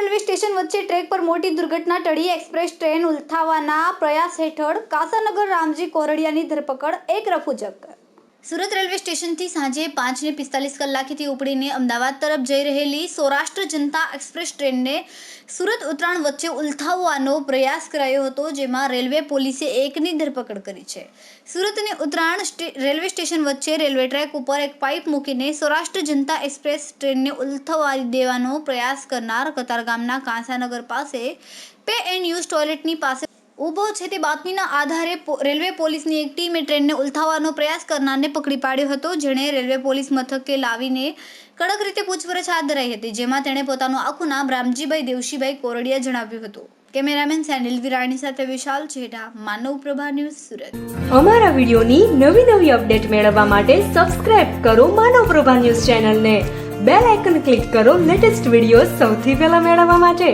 Station વચ્ચે track પર મોટી દુર્ઘટના ટળી એક્સપ્રેસ ટ્રેન ઉલથાવવાના પ્રયાસ હેઠળ કાસાનગર રામજી કોરડિયાની ધરપકડ, એક રફુજક. સુરત રેલવે સ્ટેશનથી સાંજે પાંચને પિસ્તાલીસ કલાકેથી ઉપડીને અમદાવાદ તરફ જઈ રહેલી સૌરાષ્ટ્ર જનતા એક્સપ્રેસ ટ્રેનને સુરત ઉતરાણ વચ્ચે ઉલથાવવાનો પ્રયાસ કરાયો હતો, જેમાં રેલવે પોલીસે એકની ધરપકડ કરી છે. સુરત અને ઉત્તરાયણ રેલવે સ્ટેશન વચ્ચે રેલવે ટ્રેક ઉપર એક પાઇપ મૂકીને સૌરાષ્ટ્ર જનતા એક્સપ્રેસ ટ્રેનને ઉલથવાવી દેવાનો પ્રયાસ કરનાર કતારગામના કાંસાનગર પાસે પે એન્ડ યુઝ ટોયલેટની પાસે ઊભો છે તે બાતમીના આધારે રેલવે પોલીસની એક ટીમે ટ્રેનને ઉલથાવવાનો પ્રયાસ કરનારને પકડી પાડ્યો હતો, જેણે રેલવે પોલીસ મથકે લાવીને કડક રીતે પૂછપરછ હાથ ધરાઈ હતી, જેમાં તેણે પોતાનું આખું નામ રામજીભાઈ દેવશીભાઈ કોરડિયા જણાવ્યું હતું. કેમેરામેન સેનિલ વિરાણી સાથે વિશાલ છેડા માનવ પ્રભા ન્યૂઝ સુરત. અમારા વિડીયોની નવી નવી અપડેટ મેળવવા માટે સબસ્ક્રાઇબ કરો માનવ પ્રભા ન્યૂઝ ચેનલને. બેલ આઇકન ક્લિક કરો લેટેસ્ટ વીડિયો સૌથી પહેલા મેળવવા માટે.